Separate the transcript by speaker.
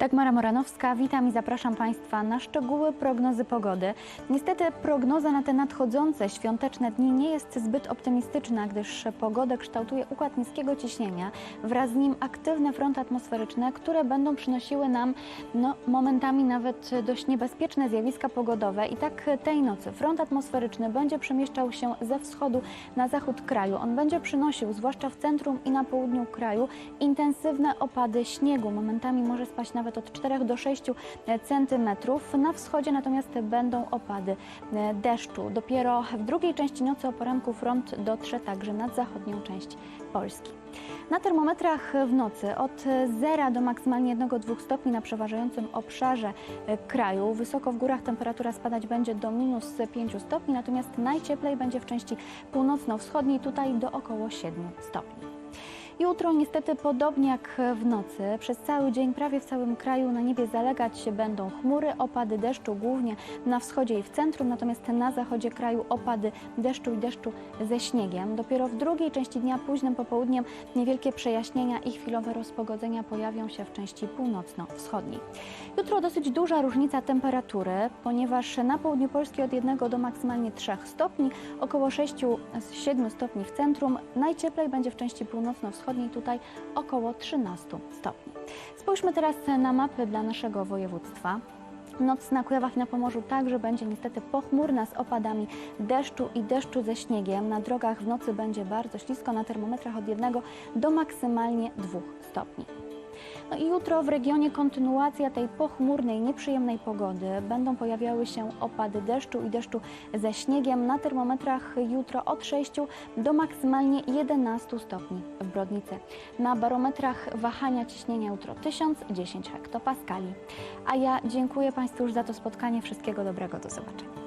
Speaker 1: Dagmara Moranowska, witam i zapraszam Państwa na szczegóły prognozy pogody. Niestety prognoza na te nadchodzące świąteczne dni nie jest zbyt optymistyczna, gdyż pogodę kształtuje układ niskiego ciśnienia, wraz z nim aktywne fronty atmosferyczne, które będą przynosiły nam no, momentami nawet dość niebezpieczne zjawiska pogodowe. I tak tej nocy front atmosferyczny będzie przemieszczał się ze wschodu na zachód kraju. On będzie przynosił, zwłaszcza w centrum i na południu kraju, intensywne opady śniegu. Momentami może spaść nawet od 4 do 6 centymetrów. Na wschodzie natomiast będą opady e, deszczu. Dopiero w drugiej części nocy o poranku front dotrze także nad zachodnią część Polski. Na termometrach w nocy od 0 do maksymalnie 1-2 stopni na przeważającym obszarze e, kraju. Wysoko w górach temperatura spadać będzie do minus 5 stopni, natomiast najcieplej będzie w części północno-wschodniej, tutaj do około 7 stopni. Jutro niestety podobnie jak w nocy, przez cały dzień prawie w całym kraju na niebie zalegać się będą chmury, opady deszczu głównie na wschodzie i w centrum, natomiast na zachodzie kraju opady deszczu i deszczu ze śniegiem. Dopiero w drugiej części dnia, późnym popołudniem, niewielkie przejaśnienia i chwilowe rozpogodzenia pojawią się w części północno-wschodniej. Jutro dosyć duża różnica temperatury, ponieważ na południu Polski od 1 do maksymalnie 3 stopni, około 6-7 stopni w centrum, najcieplej będzie w części północno-wschodniej, tutaj około 13 stopni. Spójrzmy teraz na mapy dla naszego województwa. Noc na Kujawach i na Pomorzu także będzie niestety pochmurna z opadami deszczu i deszczu ze śniegiem. Na drogach w nocy będzie bardzo ślisko, na termometrach od 1 do maksymalnie 2 stopni. No i jutro w regionie kontynuacja tej pochmurnej, nieprzyjemnej pogody. Będą pojawiały się opady deszczu i deszczu ze śniegiem. Na termometrach jutro od 6 do maksymalnie 11 stopni w Brodnicy. Na barometrach wahania ciśnienia jutro 1010 hektopaskali. A ja dziękuję Państwu już za to spotkanie. Wszystkiego dobrego, do zobaczenia.